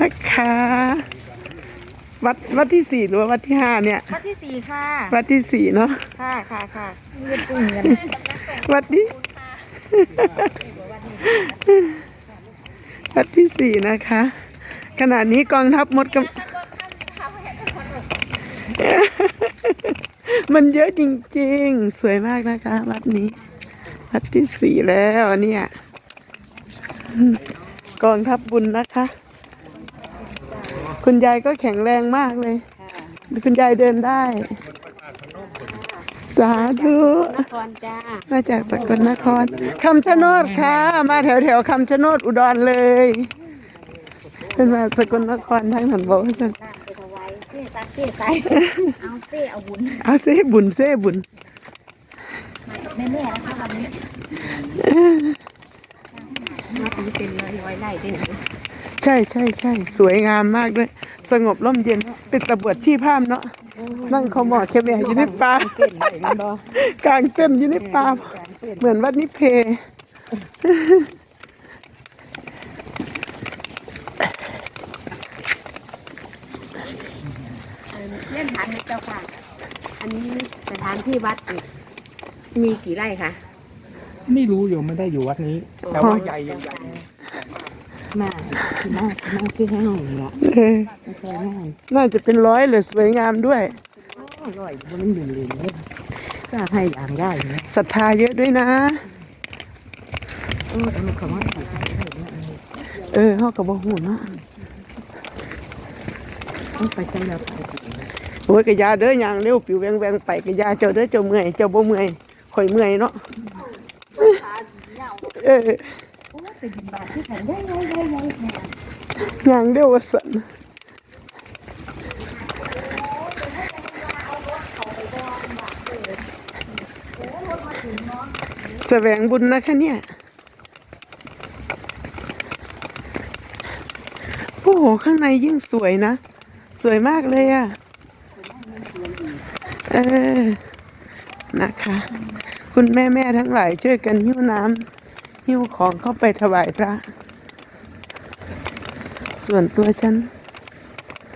นะคะ วัดวัดที่สี่หรือว่าวัดที่ห้าเนี่ย วัดที่สี่ค่ะ วัดที่สี่เนาะ ค่ะค่ะค่ะเงินกุ้งเงินวัดนี้วัดที่สี่นะคะ ขณะนี้กองทัพมดกำมันเยอะจริงๆ สวยมากนะคะ วัดนี้ วัดที่สี่แล้วเนี่ย กองทัพบุญนะคะ คุณยายก็แข็งแรงมากเลย คุณยายเดินได้ สาธุคอนจ้ามาจากสกลนครคำชะโนดค่ะ มาแถวแถวๆคำชะโนดอุดรเลยเป็นมาสกลนครทั้งหันบอกว่าซั่นไปถวายเส้ซักเส้ใส่เอาเส้เอาบุญเอาเซ่บุญเซ่บุญแม่แม่ๆนะคะวันนี้มาถึงเป็นร้อยร้อยๆไร่ได้ไหน ใช่ใช่ใช่สวยงามมากด้วยสงบร่มเย็นเป็นตะบวดที่ภาพเนาะนั่งเขาหมอกแค่แม่อยู่ในป่าเต้นไหนมันบ่กลางเต้นท์อยู่ในป่าเหมือนวัดนิเพเล่นฐานเจ้าค่ะ อันนี้สถานที่วัดอีกมีกี่ไร่คะ ไม่รู้อยู่ไม่ได้อยู่วัดนี้ แต่ว่าใหญ่ใหญ่ มามามาที่ห้องนี่ละเออไม่ใช่ง่ายน่าจะเป็นร้อยเลยสวยงามด้วย อร่อยบนหนึ่งเลยก็ให้อย่างได้นะศรัทธาเยอะด้วยนะ เออเอาคำว่าให้ได้นะเออเขากับบ่หูเนาะต้องไปใจเราไปโอ้ยกะยาเด้อย่างเร็วปิวแวงแวงไปกะยาเจ้าเด้อเจ้าเมื่อยเจ้าบ่เมื่อยข่อยเมื่อยเนาะเออ เป็นบาทที่แผ่นได้ได้ได้ได้ย่างเร็ววสันแสวงบุญนะคะเนี่ย โอ้โห ข้างในยิ่งสวยนะ สวยมากเลยอะ่ะ เออ นะคะ คุณแม่แม่ทั้งหลายช่วยกันหิ้วน้ำ หิ้วของเข้าไปถวายพระ ส่วนตัวฉัน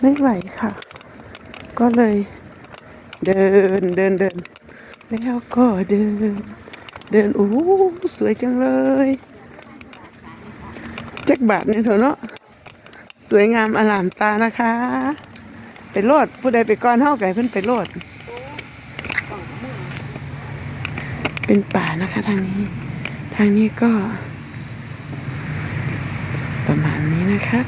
ไม่ไหวค่ะ ก็เลยเดินเดินเดิน แล้วก็เดิน เดินโอ้สวยจังเลยแจักบาทเนี่ยเถอะเนาะสวยงามอลามตานะคะ ไปโลดผู้ใดไปก่อนเท่าไก่เพิ่นไปโลด เป็นป่านะคะทางนี้ ทางนี้ก็ประมาณนี้นะครับ